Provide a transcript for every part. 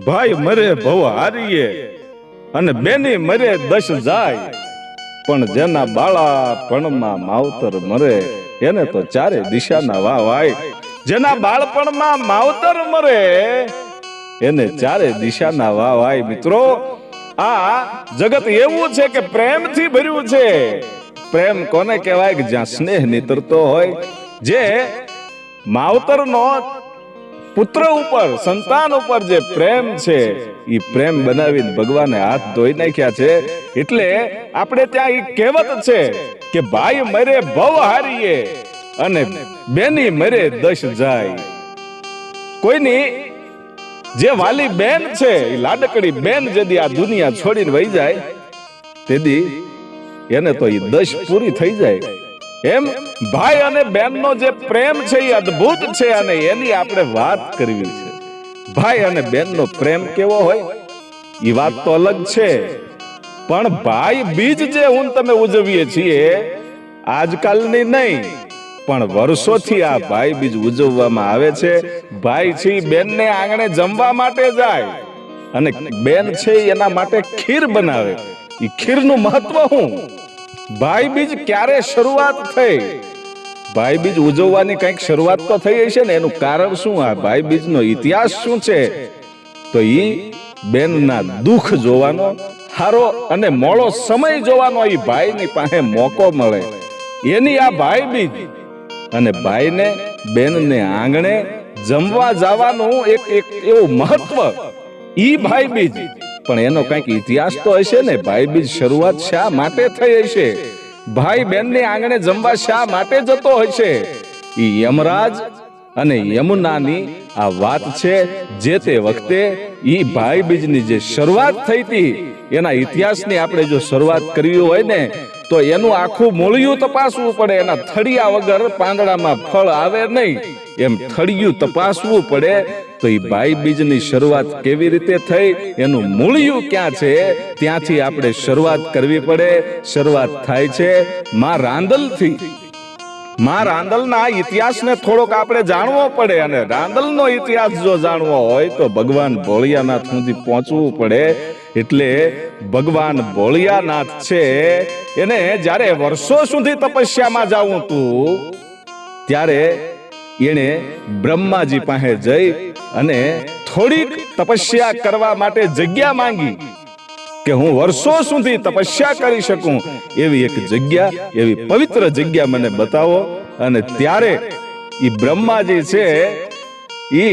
ભાઈ મરે ભવ હારીએ અને બેની મરે દશ જાય. પણ જેના બાળા પણમાં માવતર મરે એને તો ચારે દિશાના વાહ વાય જેના બાળપણમાં માવતર મરે એને ચારે દિશાના વાહ વાય મિત્રો. આ જગત એવું છે કે પ્રેમથી ભર્યું છે. પ્રેમ કોને કહેવાય કે જ્યાં સ્નેહ નીતરતો હોય. જે માવતરનો પુત્ર ઉપર, સંતાન ઉપર જે પ્રેમ છે એ પ્રેમ બનાવીને ભગવાને હાથ ધોઈ નાખ્યા છે. એટલે આપણે ત્યાં ઈ કહેવત છે કે ભાઈ મરે ભવ હારીએ અને બેની મરે દશ જાય. કોઈની, જે વાલી બેન છે એ લાડકડી બેન જેદી આ દુનિયા છોડીને વહી જાય, તેદી એને તો એ દશ પૂરી થઈ જાય. એમ ભાઈ અને બેનનો જે પ્રેમ છે એ અદ્ભુત છે અને એની આપણે વાત કરવી છે. ભાઈ અને બેનનો પ્રેમ કેવો હોય? એ વાત તો અલગ છે. પણ ભાઈ બીજ જે હું તમે ઉજવીએ છીએ, આજકાલની નહીં, પણ વર્ષોથી આ ભાઈ બીજ ઉજવવામાં આવે છે. ભાઈ છે બેનને આંગણે જમવા માટે જાય અને બેન છે એના માટે ખીર બનાવે. એ ખીરનું મહત્વ શું ભાઈ બીજ ક્યારે શરૂઆત થઈ? ભાઈ બીજ ઉજવવાની કંઈક શરૂઆત તો થઈ હશે ને, એનું કારણ શું? આ ભાઈ બીજનો ઇતિહાસ શું છે? તો ઈ બેનના દુઃખ જોવાનો હારો અને મોળો સમય જોવાનો એ ભાઈની પાસે મોકો મળે. એની આ ભાઈ બીજ અને ભાઈને બેનને આંગણે જમવા જવાનું એક એક એવું મહત્વ. ઈ ભાઈ બીજ પણ એનો કંઈક ઇતિહાસ તો હશે ને? ભાઈ બીજ શરૂઆત શા માટે થઈ હશે? ભાઈ બેનને આંગણે જમવા શા માટે જતો હશે? ઈ યમરાજ અને યમુનાની આ વાત છે જે તે વખતે ઈ ભાઈ બીજની જે શરૂઆત થઈ હતી એના ઇતિહાસની આપણે જો શરૂઆત કરવી હોય ને તો એનું આખું મૂળિયું તપાસવું પડે, એના થળિયા વગર પાંદડામાં ફળ આવે નહીં. એમ થળિયું તપાસવું પડે, તો એ ભાઈ બીજની શરૂઆત કેવી રીતે થઈ, એનું મૂળિયું ક્યાં છે, ત્યાંથી આપણે શરૂઆત કરવી પડે. શરૂઆત થાય છે માં રાંદલથી. માં રાંદલના ઇતિહાસને થોડોક આપણે જાણવો પડે અને રાંદલનો ઇતિહાસ જો જાણવો હોય, તો ભગવાન ભોળિયાનાથ સુધી પહોંચવું પડે. એટલે ભગવાન ભોળિયાનાથ છે, એને જ્યારે વર્ષો સુધી તપસ્યામાં જાવું તું, ત્યારે એણે બ્રહ્માજી પાસે જઈ અને થોડીક તપસ્યા કરવા માટે જગ્યા માંગી કે હું વર્ષો સુધી તપસ્યા કરી શકું. એવી એક જગ્યા, એવી પવિત્ર જગ્યા મને બતાવો અને ત્યારે એ બ્રહ્માજી છે એ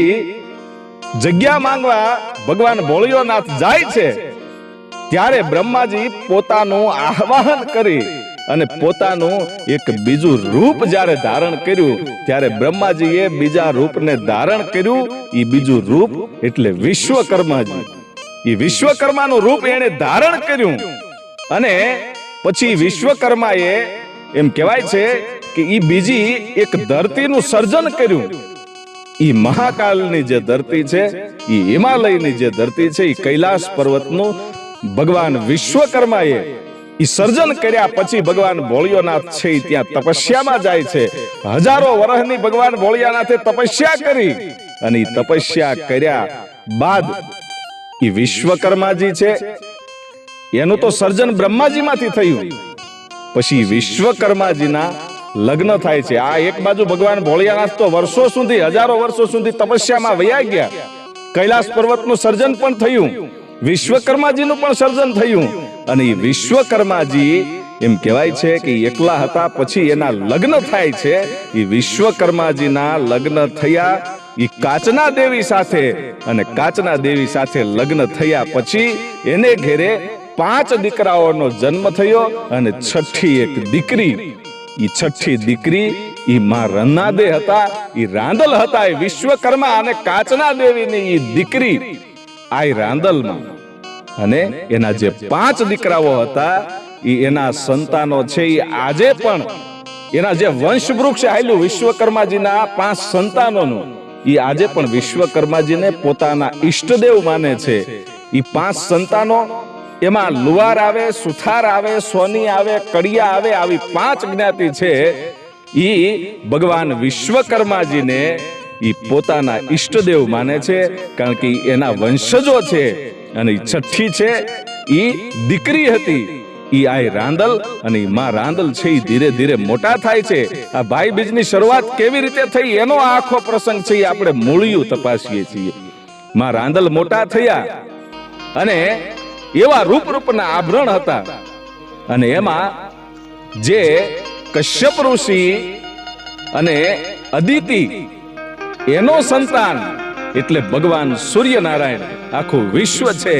જગ્યા માંગવા ભગવાન ભોળિયોનાથ જાય છે. ત્યારે બ્રહ્માજી પોતાનું આહવાન કરી અને પોતાનું એક બીજું રૂપ જ્યારે ધારણ કર્યું, ત્યારે બ્રહ્માજીએ બીજા રૂપને ધારણ કર્યું એ બીજું રૂપ એટલે વિશ્વકર્માજી. એ વિશ્વકર્માનું રૂપ એણે ધારણ કર્યું. અને પછી વિશ્વકર્માએ એમ કહેવાય છે કે એ બીજી એક ધરતીનું સર્જન કર્યું. એ મહાકાલની જે ધરતી છે એ હિમાલયની જે ધરતી છે એ કૈલાસ પર્વતનું ભગવાન વિશ્વકર્માએ સર્જન કર્યા પછી ભગવાન ભોળિયોનાથ છે ત્યાં તપસ્યામાં જાય છે. હજારો વર્ષની ભગવાન ભોળિયાનાથે તપસ્યા કરી અને તપસ્યા કર્યા બાદ એ વિશ્વકર્માજી છે. એનું તો સર્જન બ્રહ્માજીમાંથી થયું. પછી વિશ્વકર્માજીના લગ્ન થાય છે. આ એક બાજુ ભગવાન ભોળિયાનાથ તો વર્ષો સુધી, હજારો વર્ષો સુધી તપસ્યામાં વયા ગયા. કૈલાસ પર્વતનું સર્જન પણ થયું. વિશ્વકર્માજીનું પણ સર્જન થયું. અને એ વિશ્વકર્માજી એમ કહેવાય છે કે એકલા હતા પછી એના લગ્ન થાય છે. એ વિશ્વકર્માજીના લગ્ન થયા એ કાચના દેવી સાથે. અને કાચના દેવી સાથે લગ્ન થયા પછી એને ઘેરે પાંચ દીકરાઓનો જન્મ થયો અને છઠ્ઠી એક દીકરી. ઈ છઠ્ઠી દીકરી એ માં રન્નાદે હતા. એ રાંદલ હતા એ વિશ્વકર્મા અને કાચના દેવીની એ દીકરી. આ રાંદલમાં. અને એના જે પાંચ દીકરાઓ હતા એ એના સંતાનો છે એ આજે પણ એના જે વંશ વૃક્ષ આવેલું વિશ્વકર્માજીના પાંચ સંતાનોનું એ આજે પણ વિશ્વકર્માજીને પોતાના ઈષ્ટદેવ માને છે. એ પાંચ સંતાનો, એમાં લુવાર આવે, સુથાર આવે, સોની આવે, કડિયા આવે, આવી પાંચ જ્ઞાતિ છે. ઈ ભગવાન વિશ્વકર્માજીને એ પોતાના ઈષ્ટદેવ માને છે, કારણ કે એના વંશજો છે અને છઠ્ઠી છે એ દીકરી હતી. ઈ આ રાંદલ અને માં રાંદલ છે ધીરે ધીરે મોટા થાય છે. આ ભાઈ બીજની શરૂઆત કેવી રીતે થઈ એનો આખો પ્રસંગ છે આપણે મૂળિયું તપાસીએ છીએ. માં રાંદલ મોટા થયા અને એવા રૂપ રૂપના આભરણ હતા. અને એમાં જે કશ્યપ ઋષિ અને અદિતિ એનો સંતાન એટલે ભગવાન સૂર્યનારાયણ. આખું વિશ્વ છે,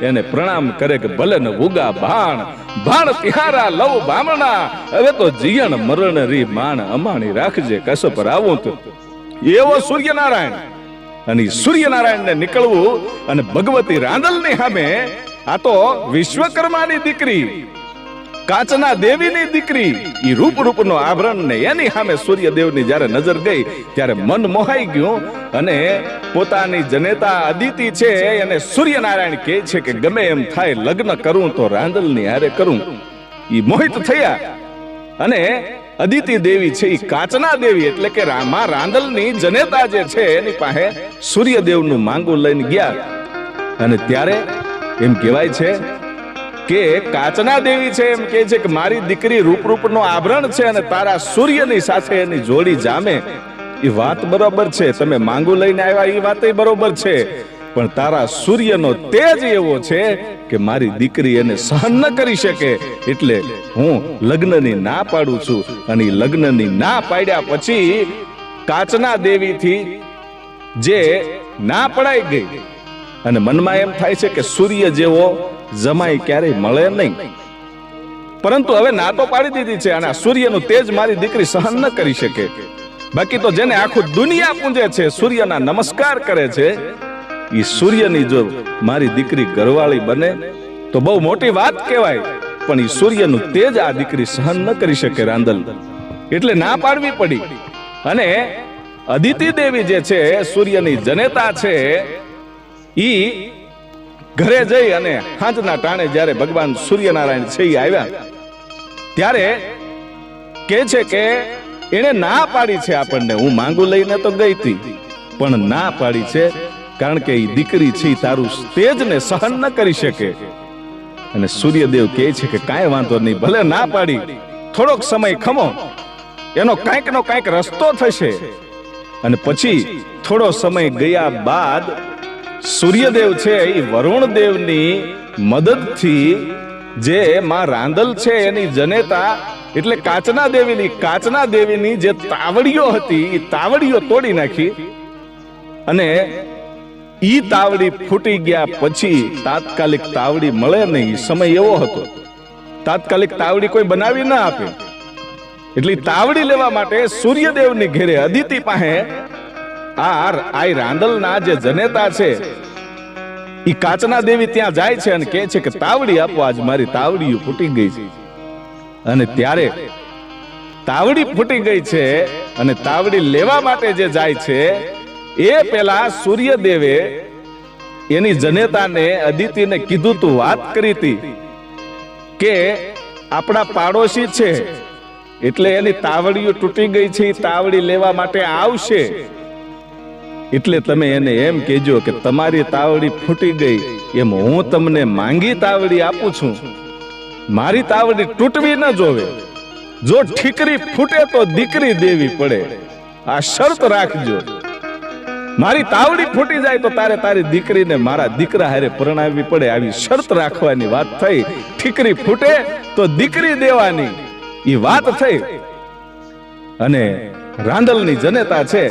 એને પ્રણામ કરે કે ભલે ને ઉગા ભાણ. ભાણ તિહારા લવ બામણા. હવે તો જીયણ મરણ રી માણ અમાણી રાખજે કસપ આવું તો એવો સૂર્યનારાયણ. અને સૂર્યનારાયણ સૂર્યનારાયણને નીકળવું અને ભગવતી રાંદલની સામે, આ તો વિશ્વકર્માની દીકરી. કાચના દેવીની દીકરી. ઈ રૂપ રૂપનો આભરણ ને એની સામે સૂર્યદેવની જ્યારે નજર ગઈ, ત્યારે મન મોહાઈ ગયું અને પોતાની જનેતા અદિતિ છે એને સૂર્યનારાયણ કહે છે કે ગમે એમ થાય લગ્ન કરું તો રાંદલની હારે કરું. ઈ મોહિત થયા અને અદિતિ દેવી છે એ કાચના દેવી એટલે કે રામા રાંદલની જનેતા જે છે એની પાસે સૂર્યદેવનું માંગુ લઈને ગયા. અને ત્યારે એમ કહેવાય છે કે કાચના દેવી છે એમ કે છે કે મારી દીકરી રૂપરૂપનો આભરણ છે અને તારા સૂર્યની સાથે એની જોડી જામે. એ વાત બરોબર છે. તમે માંગુ લઈને આવ્યા, એ વાત બરોબર છે. પણ તારા સૂર્યનો તેજ એવો છે કે મારી દીકરી એને સહન ન કરી શકે. એટલે હું લગ્નની ના પાડું છું અને લગ્નની ના પાડ્યા પછી કાચના દેવીથી જે ના પડાઈ ગઈ. અને મનમાં એમ થાય છે કે સૂર્ય જેવો જમાઈ ક્યારેય મળે નહીં. પરંતુ હવે ના તો પાડી દીધી છે અને સૂર્યનું તેજ મારી દીકરી સહન ન કરી શકે. બાકી તો જેને આખું દુનિયા પૂંજે છે, સૂર્યના નમસ્કાર કરે છે એ સૂર્યની જો મારી દીકરી ઘરવાળી બને, તો બહુ મોટી વાત કહેવાય. પણ એ સૂર્યનું તેજ આ દીકરી સહન ન કરી શકે, રાંદલ. એટલે ના પાડવી પડી. અને અદિતિ દેવી જે છે, સૂર્યની જનેતા છે, ઈ ઘરે જઈ અને હાંજના ટાણે જ્યારે ભગવાન સૂર્યનારાયણ છે આવ્યા, ત્યારે કે છે કે એને ના પાડી છે આપણને. હું માંગુ લઈને તો ગઈ હતી, પણ ના પાડી છે, કારણ કે એ દીકરી છે તારું તેજને સહન ન કરી શકે. અને સૂર્યદેવ કહે છે કે કાંઈ વાંધો નહીં, ભલે ના પાડી, થોડોક સમય ખમો. એનો કાંઈક નો કાંઈક રસ્તો થશે. અને પછી થોડો સમય ગયા બાદ સૂર્યદેવ છે એ વરુણ દેવની મદદથી જે માં રાંદલ છે એની જનેતા, એટલે કાચના દેવીની કાચના દેવીની જે તાવડીઓ હતી એ તાવડીઓ તોડી નાખી અને ઈ તાવડી ફૂટી ગયા પછી તાત્કાલિક તાવડી મળે નહીં. સમય એવો હતો. તાત્કાલિક તાવડી કોઈ બનાવી ના આપે. એટલે તાવડી લેવા માટે સૂર્યદેવની ઘેરે અદિતિ પાસે આ આ રાંદલના જે જનેતા છે, ઈ કાચના દેવી ત્યાં જાય છે અને કહે છે કે તાવડી આપો, આજ મારી તાવડીઓ ફૂટી ગઈ છે. અને ત્યારે તાવડી ફૂટી ગઈ છે અને તાવડી લેવા માટે જે જાય છે, એ પેલા સૂર્યદેવે એની જનેતાને અદિતિને કીધું, તું વાત કરી હતી કે આપણા પાડોશી છે, એટલે એની તાવડીઓ તૂટી ગઈ છે તાવડી લેવા માટે આવશે. એટલે તમે એને એમ કહેજો કે તમારી તાવડી ફૂટી ગઈ, એમ હું તમને માંગી તાવડી આપું છું. મારી તાવડી તૂટવી ન જોવે. જો ઠીકરી ફૂટે તો દીકરી દેવી પડે. આ શરત રાખજો. મારી તાવડી ફૂટી જાય તો તારે તારી દીકરીને મારા દીકરા હારે પરણાવવી પડે. આવી શરત રાખવાની વાત થઈ. ઠીકરી ફૂટે તો દીકરી દેવાની. એ વાત થઈ. અને રાંદલની જનેતા છે.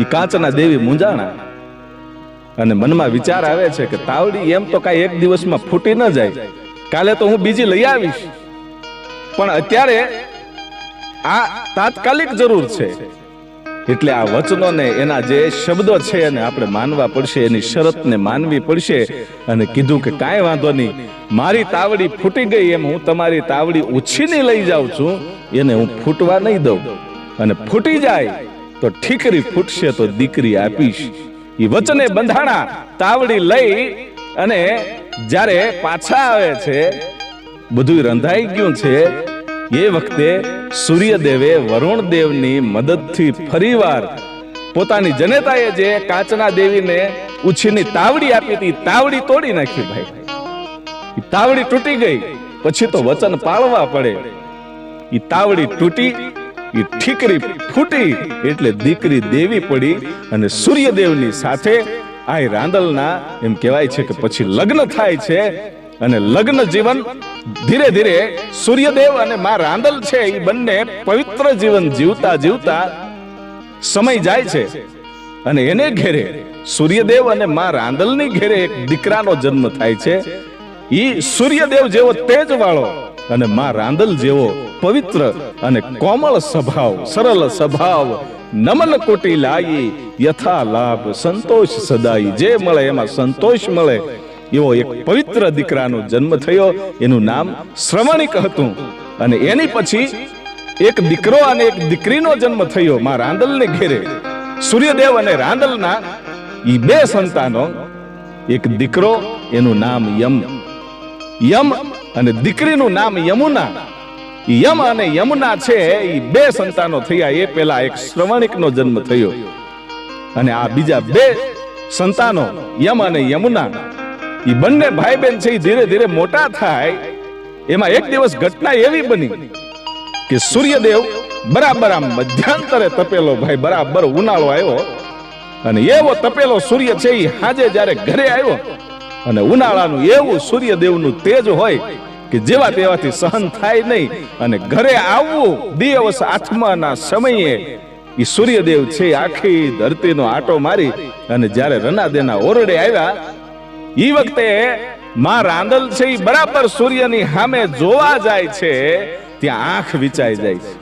ઈ કાચના દેવી મુંજાણા અને મનમાં વિચાર આવે છે કે તાવડી એમ તો કાંઈ એક દિવસમાં ફૂટી ન જાય. કાલે તો હું બીજી લઈ આવીશ. પણ અત્યારે આ તાત્કાલિક જરૂર છે. એટલે આ વચનોને એના જે શબ્દો છે એને આપણે માનવા પડશે, એની શરતને માનવી પડશે અને કીધું કે કાંઈ વાંધો નહીં, મારી તાવડી ફૂટી ગઈ એમ હું તમારી તાવડી ઉછીની લઈ જાઉં છું, એને હું ફૂટવા નહીં દઉં. અને ફૂટી જાય તો ઠીકરી ફૂટશે તો દીકરી આપીશ. એ વચને બંધાણા તાવડી લઈ અને જ્યારે પાછા આવે છે બધું રંધાઈ ગયું છે, એ વખતે સૂર્યદેવે વરુણ દેવની મદદથી ફરીવાર પોતાની જનેતાએ જે કાચના દેવીને ઉછીની તાવડી આપી હતી તાવડી તોડી નાખી ભાઈ. તાવડી તૂટી ગઈ. પછી તો વચન પાળવા પડે. એ તાવડી તૂટી ઠીકરી ફૂટી એટલે દીકરી દેવી પડી અને સૂર્યદેવની સાથે આ રાંદલના એમ કહેવાય છે કે પછી લગ્ન થાય છે અને લગ્ન જીવન ધીરે ધીરે સૂર્યદેવ અને માં રાંદલ છે એ બંને પવિત્ર જીવન જીવતા જીવતા સમય જાય છે. અને એને ઘેરે સૂર્યદેવ અને માં રાંદલની ઘેરે એક દીકરાનો જન્મ થાય છે. ઈ સૂર્યદેવ જેવો તેજ વાળો અને માં રાંદલ જેવો પવિત્ર અને કોમળ સ્વભાવ, સરળ સ્વભાવ, નમન કોટી લાઈ યથા લાભ, સંતોષ સદાઈ જે મળે એમાં સંતોષ મળે. એવો એક પવિત્ર દીકરાનો જન્મ થયો. એનું નામ શ્રવણિક હતું. અને એની પછી એક દીકરો અને એક દીકરીનો જન્મ થયો માં રાંદલને ઘેરે. સૂર્યદેવ અને રાંદલના ઈ બે સંતાનો, એક દીકરો, એનું નામ યમ. યમ અને દીકરીનું નામ યમુના. યમ અને યમુના છે એ બે સંતાનો થયા. એ પેલા એક શ્રવણિકનો જન્મ થયો. અને આ બીજા બે સંતાનો, યમ અને યમુના એ બંને ભાઈ બહેન છે એ ધીરે ધીરે મોટા થાય. એમાં એક દિવસ ઘટના એવી બની કે સૂર્યદેવ બરાબર આમ મધ્યાંતરે તપેલો, ભાઈ, બરાબર ઉનાળો આવ્યો. અને એવો તપેલો સૂર્ય છે એ હાજે જ્યારે ઘરે આવ્યો. અને ઉનાળાનું એવું સૂર્યદેવનું તેજ હોય કે જેવા તેવાથી સહન થાય નહીં અને ઘરે આવવું દિવસ આઠમાના સમયે એ સૂર્યદેવ છે આખી ધરતીનો આટો મારી અને જ્યારે રનાદેના ઓરડે આવ્યા એ વખતે માં રાંદલ છે ઈ બરાબર સૂર્યની સામે જોવા જાય છે, ત્યાં આંખ વિચાઈ જાય છે.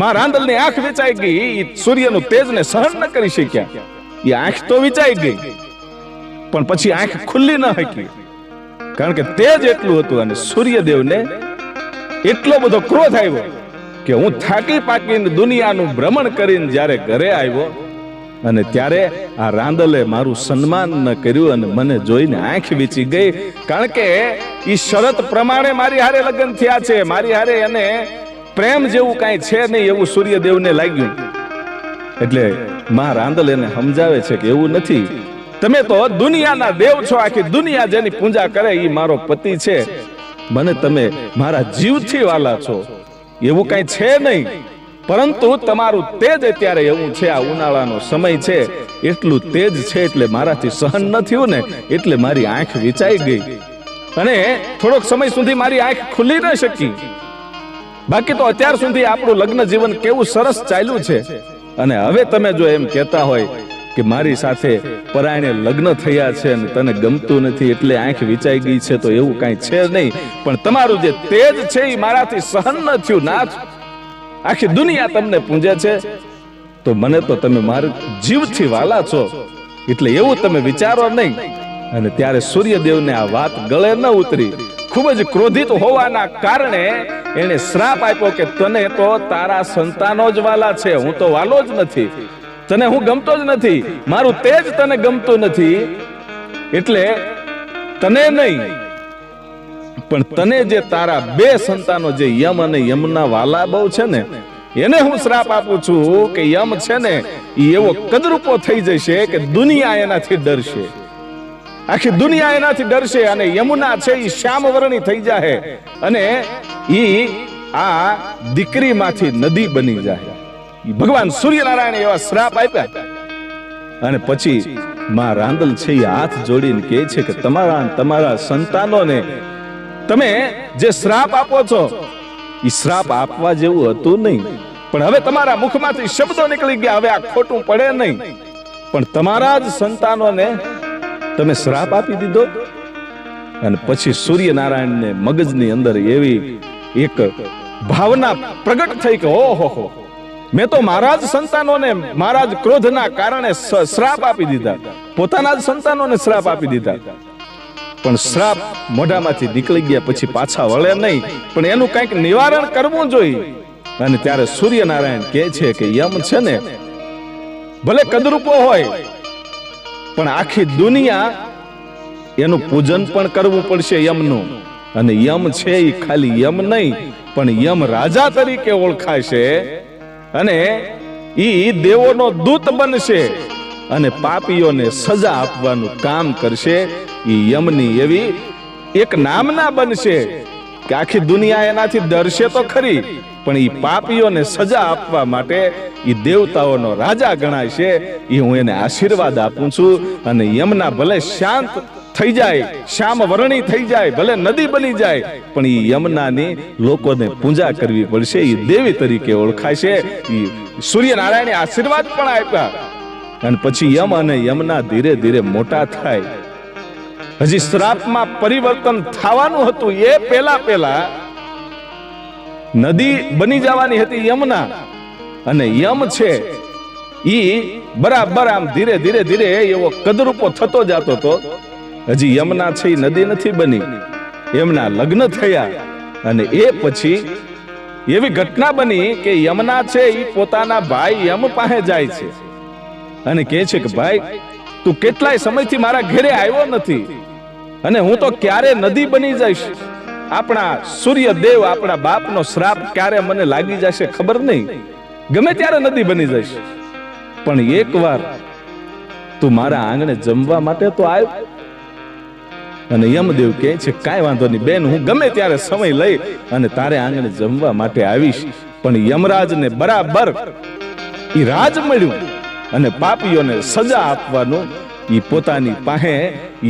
માં રાંદલની આંખ વિચાઈ ગઈ એ સૂર્યનું તેજને સહન ન કરી શક્યા. એ આંખ તો વિચાઈ ગઈ, પણ પછી આંખ ખુલ્લી ન હતી કારણ કે તેજ એટલું હતું અને સૂર્યદેવને એટલો બધો ક્રોધ આવ્યો કે હું થાકી પાકીને દુનિયાનું ભ્રમણ કરીને જ્યારે ઘરે આવ્યો અને ત્યારે આ રાંદલે મારું સન્માન ન કર્યું અને મને જોઈને આંખ વીચી ગઈ. કારણ કે એ શરત પ્રમાણે મારી હારે લગ્ન થયા છે. મારી હારે એને પ્રેમ જેવું કાંઈ છે નહીં એવું સૂર્યદેવને લાગ્યું. એટલે માં રાંદલ એને સમજાવે છે કે એવું નથી. તમે તો દુનિયાના દેવ છો, આખી દુનિયા જેની પૂજા કરે એ મારો પતિ છે. મને તમે મારા જીવથી વાલા છો. એવું કઈ છે નહીં. પરંતુ તમારું તેજ અત્યારે એવું છે, આ ઉનાળાનો સમય છે. એટલું તેજ છે એટલે મારાથી સહન ન થયું ને, એટલે મારી આંખ વિચાઈ ગઈ. અને થોડોક સમય સુધી મારી આંખ ખુલી ન શકી. બાકી તો અત્યાર સુધી આપણું લગ્ન જીવન કેવું સરસ ચાલ્યું છે. અને હવે તમે જો એમ કહેતા હોય કે મારી સાથે પરાયણે લગ્ન થયા છે અને તને ગમતું નથી એટલે આંખ વિચાઈ ગઈ છે તો એવું કાંઈ છે નહીં. પણ તમારું જે તેજ છે એ મારાથી સહન ન થયું. નાથ આખી દુનિયા તમને પૂંજે છે. તો મને તો તમે મારા જીવથી વાલા છો. એટલે એવું તમે વિચારો નહીં. અને ત્યારે સૂર્યદેવને આ વાત ગળે ન ઉતરી. ખૂબ જ ક્રોધિત હોવાના કારણે એને શ્રાપ આપ્યો કે તને તો તારા સંતાનો જ વાલા છે. હું તો વાલો જ નથી. તને હું ગમતો જ નથી. મારું તેજ તને ગમતું નથી. એટલે તને નહીં, પણ તને જે તારા બે સંતાનો જે યમ અને યમના વાલા બહુ છે ને, એને હું શ્રાપ આપું છું કે યમ છે ને એ એવો કદરૂપો થઈ જશે કે દુનિયા એનાથી ડરશે. આખી દુનિયા એનાથી ડરશે અને યમુના છે એ શ્યામ વર્ણી થઈ જાય અને ઈ આ દીકરીમાંથી નદી બની જાય ભગવાન સૂર્યનારાયણ એવા શ્રાપ આપ્યા. અને પછી માં રાંદલ છે હાથ જોડીને કહે છે કે તમારા તમારા સંતાનોને તમે જે શ્રાપ આપો છો એ શ્રાપ આપવા જેવું હતું નહીં. પણ હવે તમારા મુખમાંથી શબ્દો નીકળી ગયા, હવે આ ખોટું પડે નહીં. પણ તમારા જ સંતાનોને તમે શ્રાપ આપી દીધો. અને પછી સૂર્યનારાયણને મગજની અંદર એવી એક ભાવના પ્રગટ થઈ કે ઓહો હો મેં તો મારા જ સંતાનોને મારા જ ક્રોધના કારણે શ્રાપ આપી દીધા. પોતાના જ સંતાનોને શ્રાપ આપી દીધા. પણ શ્રાપ મોઢામાંથી નીકળી ગયા પછી પાછા વળે નહીં. પણ એનું કંઈક નિવારણ કરવું જોઈએ. અને ત્યારે સૂર્યનારાયણ કહે છે કે યમ છે ને, ભલે કદરૂપો હોય, પણ આખી દુનિયા એનું પૂજન પણ કરવું પડશે યમનું. અને યમ છે એ ખાલી યમ નહીં, પણ યમ રાજા તરીકે ઓળખાશે અને ઈ દેવોનો દૂત બનશે અને પાપીઓને સજા આપવાનું કામ કરશે. ઈ યમની એવી એક નામના બનશે કે આખી દુનિયા એનાથી ડરશે તો ખરી, પણ ઈ પાપીઓને સજા આપવા માટે ઈ દેવતાઓનો રાજા ગણાય છે ઈ હું એને આશીર્વાદ આપું છું અને યમના ભલે શાંત થઈ જાય, શ્યામ વર્ણી થઈ જાય, ભલે નદી બની જાય, પણ એ યમુનાની લોકોને પૂજા કરવી પડશે એ દેવી તરીકે ઓળખાશે એ સૂર્યનારાયણે આશીર્વાદ પણ આપ્યા. અને પછી યમ અને યમના ધીરે ધીરે મોટા થાય. હજી શ્રાપમાં પરિવર્તન થવાનું હતું, એ પહેલા પહેલા નદી બની જવાની હતી યમના. અને યમ છે, ઈ બરાબર આમ ધીરે ધીરે ધીરે એવો કદરૂપો થતો જતો તો હજી યમના છે નદી નથી બની. એમના લગ્ન થયા અને એ પછી એવી ઘટના બની કે યમના છે એ પોતાના ભાઈ યમ પાસે જાય છે. અને કહે છે કે, ભાઈ, તું કેટલાય સમયથી મારા ઘરે આવ્યો નથી અને હું તો ક્યારે નદી બની જઈશ? આપણા સૂર્યદેવ આપણા બાપનો શ્રાપ ક્યારે મને લાગી જશે ખબર નહીં. ગમે ત્યારે નદી બની જઈશ. પણ એકવાર તું મારા આંગણે જમવા માટે તો આવ અને યમદેવ કહે છે, કાંઈ વાંધો નહીં, બેન, હું ગમે ત્યારે સમય લઈ અને તારે આંગણે જમવા માટે આવીશ. પણ યમરાજને બરાબર એ રાજ મળ્યું અને પાપીઓને સજા આપવાનું એ પોતાની પાસે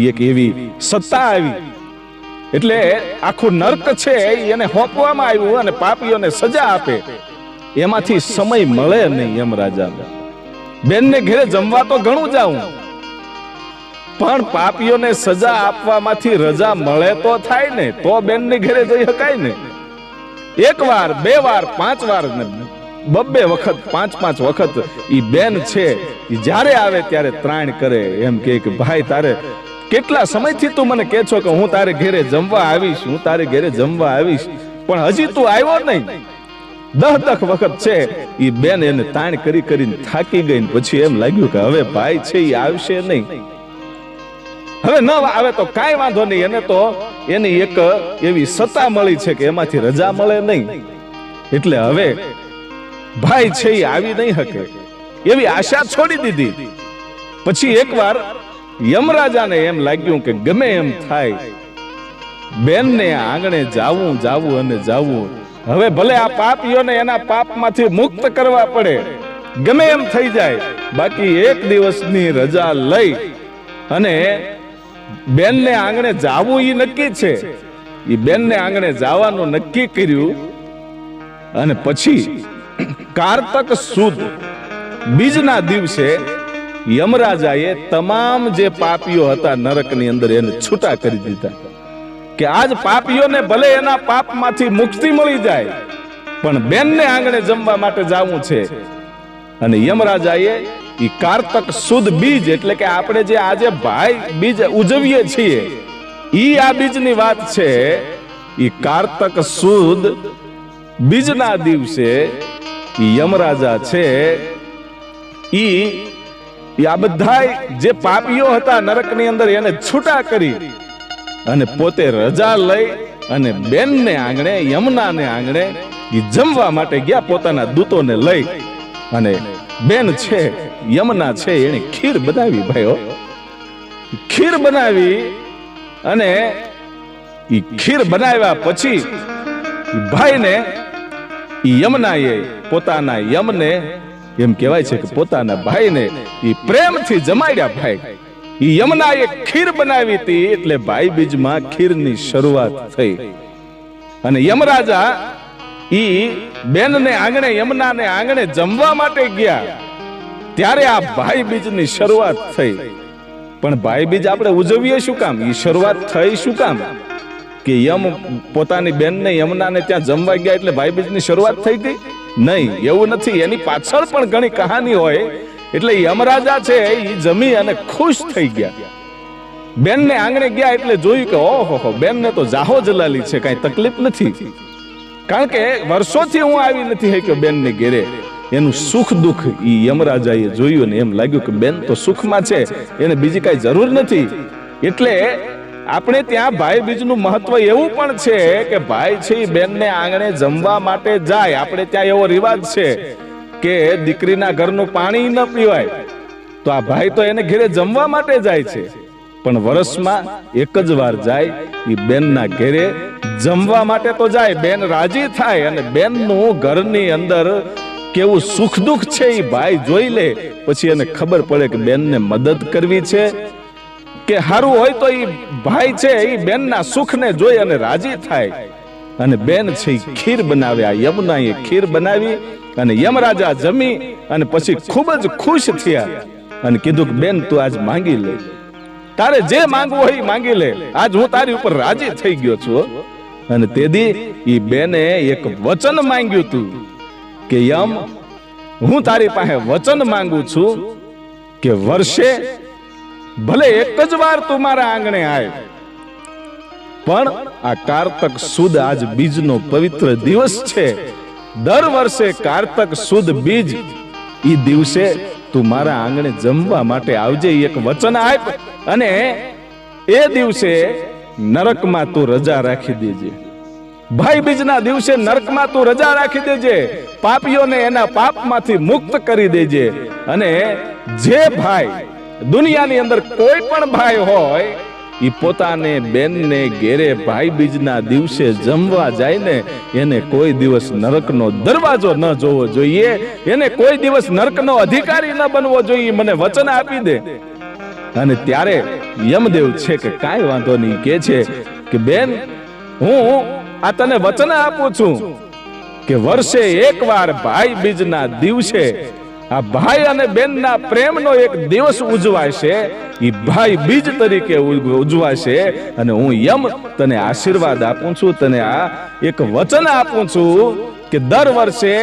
એક એવી સત્તા આવી. એટલે આખું નર્ક છે એને હોપવામાં આવ્યું અને પાપીઓને સજા આપે. એમાંથી સમય મળે નહીં યમરાજાને. બેનને ઘરે જમવા તો ઘણું જાઉં. પણ પાપીઓને સજા આપવામાંથી રજા મળે તો થાય ને, તો બેનની ઘરે જઈ શકાય ને. એક વાર, બે વાર, પાંચ વાર ને બબ્બે વખત, પાંચ પાંચ વખત ઈ બેન છે, ઈ જ્યારે આવે ત્યારે ત્રાણ કરે, એમ કે ભાઈ, તારે કેટલા સમયથી તું મને કહે છો કે હું તારે ઘરે જમવા આવીશ, હું તારે ઘરે જમવા આવીશ, પણ હજી તું આવ્યો નહીં. દહ દખ વખત છે, ઈ બેન એને તાણ કરી કરીને થાકી ગઈ પછી એમ લાગ્યું કે, હવે ભાઈ છે, ઈ આવશે નહીં. હવે ન આવે તો કાંઈ વાંધો નહીં. એને તો એની એક એવી સત્તા મળી છે કે એમાંથી રજા મળે નહીં. એટલે હવે ભાઈ છે એ આવી નહીં શકે. એવી આશા છોડી દીધી. પછી એકવાર યમરાજાને એમ લાગ્યું કે ગમે એમ થાય. બેનને આંગણે જાવું જાવું અને જાવું. હવે ભલે આ પાપીઓને એના પાપમાંથી મુક્ત કરવા પડે. ગમે એમ થઈ જાય. બાકી એક દિવસની રજા લઈ અને બેનને આંગણે જાવું એ નક્કી છે. ઈ બેનને આંગણે જવાનું નક્કી કર્યું અને પછી કારતક સુદ, બીજના દિવસે યમરાજાએ તમામ જે પાપીઓ હતા નરકની અંદર એને છૂટા કરી દીધા. કે આજ પાપીઓને ભલે એના પાપમાંથી મુક્તિ મળી જાય, પણ બેનને આંગણે જમવા માટે જાવું છે. અને યમરાજાએ ઈ કારતક સુદ બીજ એટલે કે આપણે જે આજે ભાઈ બીજ ઉજવીએ છીએ, ઈ આ બીજની વાત છે, ઈ કારતક સુદ બીજના દિવસે યમરાજા છે ઈ આ બધાય જે પાપીઓ હતા નરકની અંદર એને છૂટા કરી અને પોતે રજા લઈ અને બેનને આંગણે, યમુનાને આંગણે ઈ જમવા માટે ગયા પોતાના દૂતોને લઈ અને બેન છે યમુના છે એને ખીર બનાવી, ભાઈઓ. ખીર બનાવી અને એ ખીર બનાવ્યા પછી ભાઈને યમનાએ પોતાના યમને, એમ કહેવાય છે કે પોતાના ભાઈને એ પ્રેમથી જમાડ્યા, ભાઈ. યમુનાએ ખીર બનાવી હતી એટલે ભાઈ બીજમાં ખીરની શરૂઆત થઈ. અને યમરાજા ઈ બેનને આંગણે, યમનાને આંગણે જમવા માટે ગયા. ત્યારે આ ભાઈ બીજની શરૂઆત થઈ. પણ ભાઈ બીજ આપણે ઉજવીએ શું કામ? એ શરૂઆત થઈ શું કામ? કે યમ પોતાની બેનને યમુનાને ત્યાં જમવા ગયા એટલે ભાઈ બીજની શરૂઆત થઈ ગઈ નહીં, એવું નથી. એની પાછળ પણ ઘણી કહાની હોય. એટલે યમરાજા છે એ જમી અને ખુશ થઈ ગયા. બેનને આંગણે ગયા એટલે જોયું કે, ઓહો હો, બેનને તો જાહો જલાલી છે, કાંઈ તકલીફ નથી. કારણ કે વર્ષોથી હું આવી નથી કે બેનને ઘેરે. એનું સુખ દુઃખ ઈ યમરાજાએ જોયું ને એમ લાગ્યું કે બેન તો સુખમાં છે, એને બીજી કાંઈ જરૂર નથી. એટલે આપણે ત્યાં ભાઈ બીજનું મહત્વ એવું પણ છે કે ભાઈ છે એ બેનને આંગણે જમવા માટે જાય. આપણે ત્યાં એવો રિવાજ છે કે દીકરીના ઘરનું પાણી ન પીવાય. તો આ ભાઈ તો એને ઘરે જમવા માટે જાય છે. પણ વર્ષમાં એક જ વાર જાય એ બેનના ઘેરે જમવા માટે તો જાય. બેન રાજી થાય અને બેનનું ઘરની અંદર કેવું સુખ દુઃખ છે એ ભાઈ જોઈ લે. પછી એને ખબર પડે કે બેનને મદદ કરવી છે. કે હારું હોય તો એ ભાઈ છે એ બેનના સુખને જોઈ અને રાજી થાય. અને બેન છે ખીર બનાવે, આ યમુના એ ખીર બનાવી અને યમરાજા જમી અને પછી ખૂબ જ ખુશ થયા અને કીધું કે, બેન, તું આજ માંગી લે. તારે જે માંગવું હોય એ માંગી લે. આજ હું તારી ઉપર રાજી થઈ ગયો છું. અને તેદી એ બેને એક વચન માંગ્યું તું. કે યમ, હું તારી પાસે વચન માંગુ છું કે વર્ષે ભલે એક જ વાર તું મારા આંગણે આય, પણ આ કારતક સુદ આજ બીજનો પવિત્ર દિવસ છે. દર વર્ષે કારતક સુદ બીજ ઈ દિવસે તું મારા આંગણે જમવા માટે આવજે, એક વચન આપ અને એ દિવસે નરકમાં તું રજા રાખી દેજે. ભાઈ બીજના દિવસે નરકમાં તું રજા રાખી દેજે. પાપીઓને એના પાપમાંથી મુક્ત કરી દેજે. અને જે ભાઈ દુનિયાની અંદર કોઈ પણ ભાઈ હોય એ પોતાને બેનને ઘેરે ભાઈ બીજના દિવસે જમવા જાય ને એને કોઈ દિવસ નરકનો દરવાજો ન જોવો જોઈએ. એને કોઈ દિવસ નરકનો અધિકારી ન બનવો જોઈએ. મને વચન આપી દે. અને ત્યારે યમદેવ છે કે કાંઈ વાંધો નહીં કે છે કે બેન, હું આ તને વચન આપું છું કે વર્ષે એકવાર ભાઈ બીજના દિવસે આ ભાઈ અને બેનના પ્રેમનો એક દિવસ ઉજવાશે એ ભાઈ બીજ તરીકે ઉજવાશે અને હું યમ તને આશીર્વાદ આપું છું, તને આ એક વચન આપું છું કે દર વર્ષે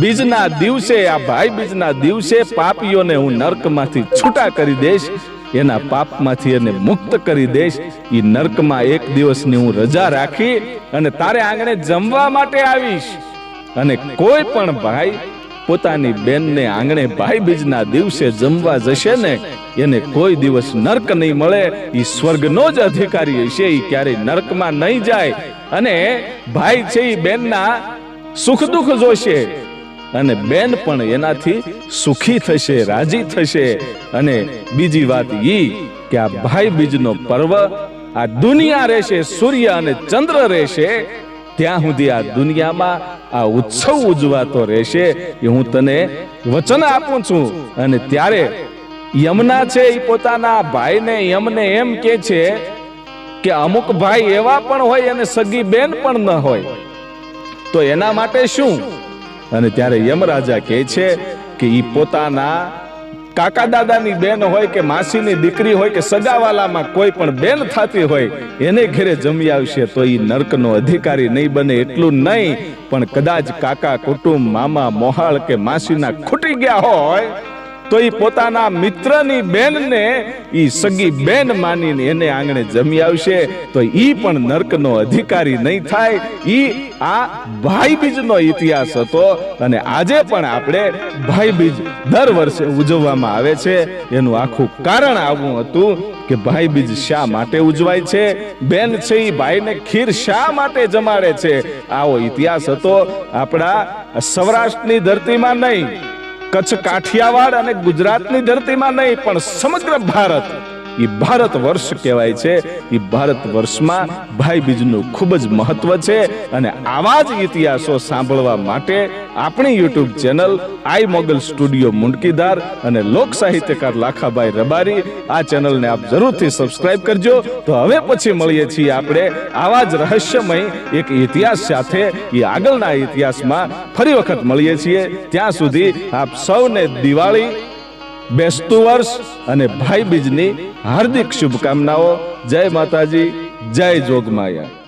બીજના દિવસે, આ ભાઈ બીજના દિવસે પાપીઓને હું નર્કમાંથી છૂટા કરી દઈશ એના પાપમાંથી એને મુક્ત કરી દઈશ. એ નર્કમાં એક દિવસની હું રજા રાખી અને તારે આંગણે જમવા માટે આવીશ. અને કોઈ પણ ભાઈ પોતાની બેનને આંગણે ભાઈ બીજના દિવસે જમવા જશે ને, એને કોઈ દિવસ નર્ક નહીં મળે. એ સ્વર્ગનો જ અધિકારી હશે એ ક્યારેય નર્કમાં નહીં જાય. અને ભાઈ છે એ બેનના સુખ દુઃખ જોશે. અને બેન પણ એનાથી સુખી થશે, રાજી થશે. અને બીજી વાત ઈ કે આ ભાઈ બીજનો પર્વ આ દુનિયા રહેશે, સૂર્ય અને ચંદ્ર રહેશે. ત્યાં સુધી આ દુનિયામાં આ ઉત્સવ ઉજવાતો રહેશે એ હું તને વચન આપું છું. અને ત્યારે યમના છે એ પોતાના ભાઈને યમને એમ કે છે કે અમુક ભાઈ એવા પણ હોય અને સગી બેન પણ ન હોય. તો એના માટે શું? અને ત્યારે યમરાજા કહે છે કે ઈ પોતાના કાકા દાદાની બેન હોય કે માસીની દીકરી હોય કે સગાવાલામાં કોઈ પણ બેન થતી હોય, એને ઘરે જમી આવશે તો ઈ નર્કનો અધિકારી નહીં બને એટલું નહીં. પણ કદાચ કાકા કુટુંબ, મામા, મોહાળ કે માસીના ખૂટી ગયા હોય તો એ પોતાના મિત્રની બેનને એ સગી બેન માનીને એને આંગણે જમી આવશે, તો એ પણ નર્કનો અધિકારી નહીં થાય. એ આ ભાઈ બીજનો ઇતિહાસ હતો અને આજે પણ આપણે ભાઈ બીજ દર વર્ષે ઉજવવામાં આવે છે. એનું આખું કારણ આવું હતું કે ભાઈ બીજ શા માટે ઉજવાય છે? બેન છે એ ભાઈને ખીર શા માટે જમાડે છે? આવો ઇતિહાસ હતો આપણા સૌરાષ્ટ્રની ધરતીમાં નહીં. કચ્છ કાઠિયાવાડ અને ગુજરાતની ધરતીમાં નહીં પણ સમગ્ર ભારત એ ભારત વર્ષ કહેવાય છે. એ ભારત વર્ષમાં ભાઈ બીજનું ખૂબ જ મહત્વ છે અને આવા જ ઇતિહાસો સાંભળવા માટે આપણી YouTube channel Aai Mogal studio મુંડકીદાર અને લોક સાહિત્યકાર લાખાભાઈ રબારી આ ચેનલને આપ જરૂરથી સબસ્ક્રાઇબ કરજો. તો હવે પછી મળીએ છીએ આપણે આવા જ રહસ્યમય એક ઇતિહાસ સાથે. એ આગળના ઇતિહાસમાં ફરી વખત મળીએ છીએ. ત્યાં સુધી આપ સૌને દિવાળી બેસતું વર્ષ અને ભાઈ બીજની હાર્દિક શુભકામનાઓ. જય માતાજી જય જોગમાયા.